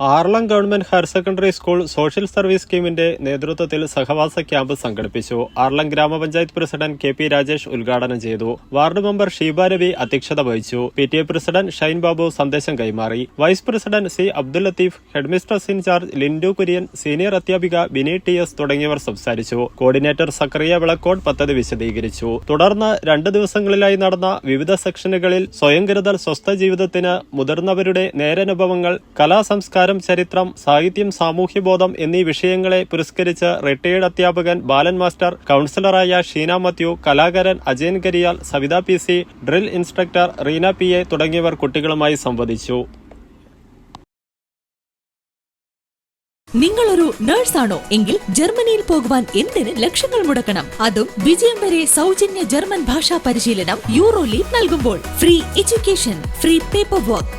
Aralam government higher secondary school social service സ്കീമിന്റെ നേതൃത്വത്തിൽ സഹവാസ camp സംഘടിപ്പിച്ചു. ആർളം ഗ്രാമപഞ്ചായത്ത് പ്രസിഡന്റ് കെ പി രാജേഷ് ഉദ്ഘാടനം ചെയ്തു. വാർഡ് മെമ്പർ ഷീബ രവി അധ്യക്ഷത വഹിച്ചു. P T A president Shine Babu സന്ദേശം കൈമാറി. Vice president C Abdul Latheef headmistress in charge Lindu Kurian senior അധ്യാപിക ബിനി ടി എസ് തുടങ്ങിയവർ സംസാരിച്ചു. കോർഡിനേറ്റർ സക്രിയ വിളക്കോട് പദ്ധതി വിശദീകരിച്ചു. തുടർന്ന് രണ്ട് ദിവസങ്ങളിലായി നടന്ന വിവിധ സെക്ഷനുകളിൽ സ്വയം കരുതൽ സ്വസ്ഥ ജീവിതത്തിന് മുതിർന്നവരുടെ നേരനുഭവങ്ങൾ കലാ സംസ്കാരം ചരിത്രം സാഹിത്യം സാമൂഹ്യബോധം എന്നീ വിഷയങ്ങളെ പുരസ്കരിച്ച് റിട്ടയേർഡ് അധ്യാപകൻ ബാലൻ മാസ്റ്റർ കൗൺസിലറായ ഷീന മാത്യു കലാകാരൻ Ajayan Kariyal Savitha P C drill instructor Reena P A തുടങ്ങിയവർ കുട്ടികളുമായി സംവദിച്ചു. നിങ്ങളൊരു നഴ്സാണോ എങ്കിൽ ജർമ്മനിയിൽ പോകുവാൻ എന്തിന് ലക്ഷങ്ങൾ മുടക്കണം? അതും വിജയം വരെ സൗജന്യ ജർമ്മൻ ഭാഷാ പരിശീലനം യൂറോ ലീഗ് നൽകുമ്പോൾ. Free education free paper work